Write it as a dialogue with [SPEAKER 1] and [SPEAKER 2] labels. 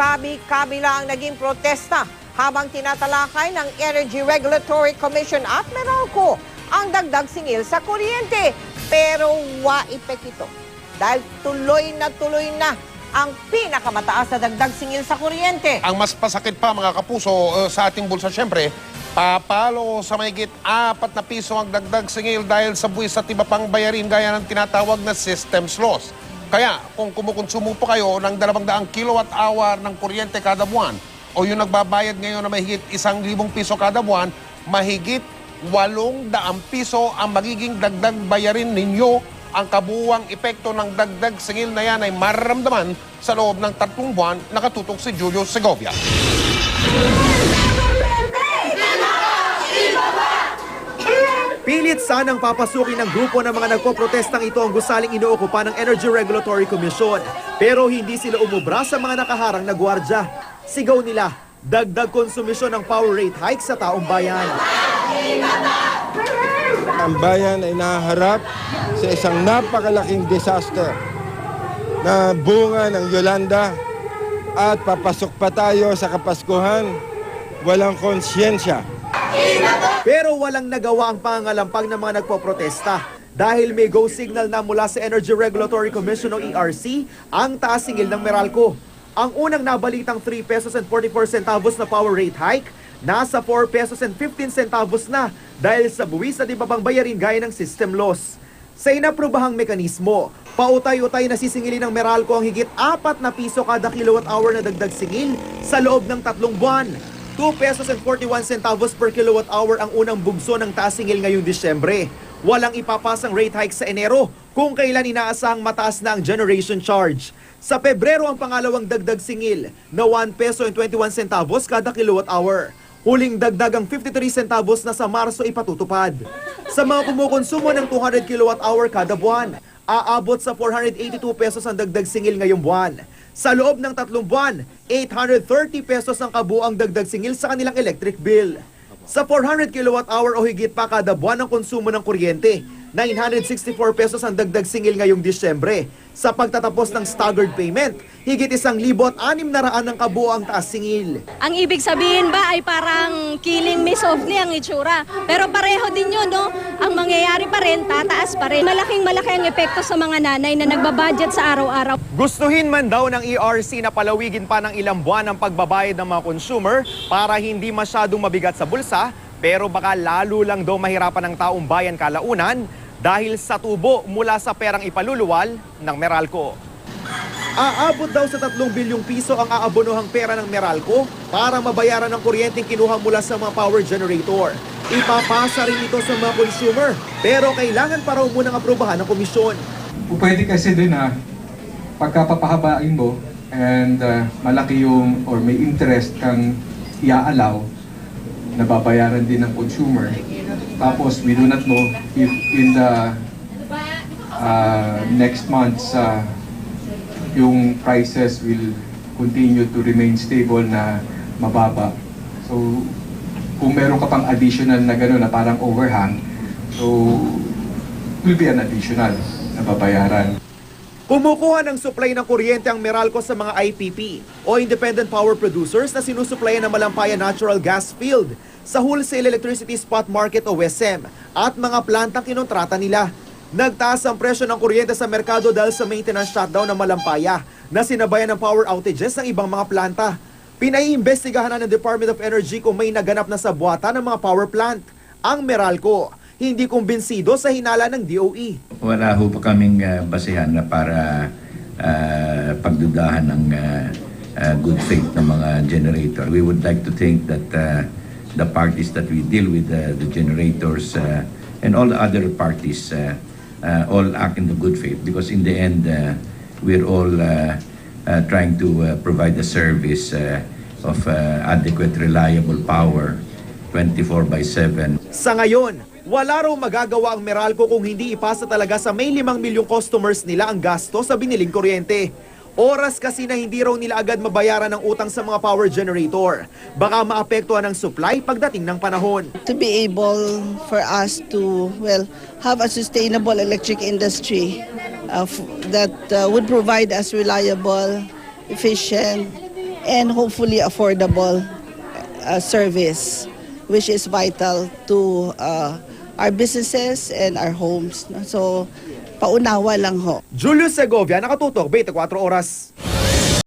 [SPEAKER 1] Kabi-kabila ang naging protesta habang tinatalakay ng Energy Regulatory Commission at Meralco ang dagdag singil sa kuryente. Pero wa epek ito dahil tuloy na tuloy na ang pinakamataas na dagdag singil sa kuryente.
[SPEAKER 2] Ang mas pasakit pa mga kapuso eh, sa ating bulsa syempre, papalo sa mahigit apat na piso ang dagdag singil dahil sa buwis at iba pang bayarin gaya ng tinatawag na systems loss. Kaya kung kumukonsumo po kayo ng 200 kilowatt hour ng kuryente kada buwan o yung nagbabayad ngayon na mahigit isang libong piso kada buwan, mahigit walong daang piso ang magiging dagdag bayarin ninyo ang kabuwang epekto ng dagdag singil na yan ay mararamdaman sa loob ng tatlong buwan nakatutok si Julio Segovia.
[SPEAKER 3] Sanang papasukin ng grupo ng mga nagpoprotestang ito ang gusaling inuokupa ng Energy Regulatory Commission. Pero hindi sila umubra sa mga nakaharang na gwardya. Sigaw nila, dagdag konsumisyon ng power rate hike sa taong bayan.
[SPEAKER 4] Ang bayan ay naharap sa isang napakalaking disaster na bunga ng Yolanda at papasok pa tayo sa Kapaskuhan, walang konsyensya.
[SPEAKER 3] Pero walang nagawa ang pangangalampag ng mga nagpoprotesta dahil may go signal na mula sa Energy Regulatory Commission o ERC ang taas singil ng Meralco. Ang unang nabalitang 3 pesos and 44 centavos na power rate hike, nasa 4 pesos and 15 centavos na dahil sa buwis at iba pang bayarin gaya ng system loss. Sa inaprobahang mekanismo, pautay-utay na sisingilin ng Meralco ang higit 4 na piso kada kilowatt hour na dagdag singil sa loob ng tatlong buwan. 2 pesos and 41 centavos per kilowatt hour ang unang bugso ng taas singil ngayong Disyembre. Walang ipapasang rate hike sa Enero kung kailan inaasahang mataas na ang generation charge. Sa Pebrero ang pangalawang dagdag singil na 1 peso and 21 centavos kada kilowatt hour. Huling dagdag ang 53 centavos na sa Marso ipatutupad. Sa mga kumukonsumo ng 200 kilowatt hour kada buwan, aabot sa 482 pesos ang dagdag singil ngayong buwan. Sa loob ng tatlong buwan, 830 pesos ang kabuang dagdag singil sa kanilang electric bill. Sa 400 kilowatt hour o higit pa kada buwan ng konsumo ng kuryente, 964 pesos ang dagdag singil ngayong Disyembre. Sa pagtatapos ng staggered payment, higit isang libo at anim na raan ang kabuang taas singil.
[SPEAKER 5] Ang ibig sabihin ba ay parang killing me softly ang itsura. Pero pareho din yun, no? Ang mangyayari pa rin, tataas pa rin. Malaking malaki ang epekto sa mga nanay na nagbabudget sa araw-araw.
[SPEAKER 3] Gustuhin man daw ng ERC na palawigin pa ng ilang buwan ang pagbabayad ng mga consumer para hindi masyadong mabigat sa bulsa, pero baka lalo lang daw mahirapan ng taong bayan kalaunan dahil sa tubo mula sa perang ipaluluwal ng Meralco. Aabot daw sa 3 bilyong piso ang aabonohang pera ng Meralco para mabayaran ang kuryenteng kinuha mula sa mga power generator. Ipapasa rin ito sa mga consumer, pero kailangan pa raw munang aprobahan ng komisyon.
[SPEAKER 6] Pwede kasi din na pagkapapahabain mo and uh, malaki yung or may interest kang iaalaw na babayaran din ng consumer. Tapos we do not know if in the uh, next months uh, yung prices will continue to remain stable na mababa. So kung meron ka pang additional na gano'n na parang overhang, so will be an additional na babayaran.
[SPEAKER 3] Kumukuha ng supply ng kuryente ang Meralco sa mga IPP o Independent Power Producers na sinusuplayan ng Malampaya Natural Gas Field sa Wholesale Electricity Spot Market o WESM at mga plantang kinontrata nila. Nagtaas ang presyo ng kuryente sa merkado dahil sa maintenance shutdown ng Malampaya na sinabayan ng power outages ng ibang mga planta. Pinaiimbestigahan na ng Department of Energy kung may naganap na sabuatan ng mga power plant. Ang Meralco, hindi kumbinsido sa hinala ng. DOE.
[SPEAKER 7] wala ho pa kaming uh, basehan na para uh, pagdudahan ng uh, uh, good faith ng mga generator. We would like to think that uh, the parties that we deal with, uh, the generators uh, and all the other parties, uh, uh, all act in the good faith because in the end, uh, we're all uh, uh, trying to uh, provide a service uh, of uh, adequate, reliable power 24 by 7
[SPEAKER 3] Sa ngayon, wala raw magagawa ang Meralco kung hindi ipasa talaga sa may limang milyong customers nila ang gasto sa biniling kuryente. Oras kasi na hindi raw nila agad mabayaran ang utang sa mga power generator. Baka maapektuhan ang supply pagdating ng panahon.
[SPEAKER 8] to be able for us to well have a sustainable electric industry uh, that uh, would provide us reliable efficient and hopefully affordable uh, service, which is vital to uh, our businesses and our homes. So, paunawa lang ho.
[SPEAKER 3] Julius Segovia, nakatutok, 24 oras.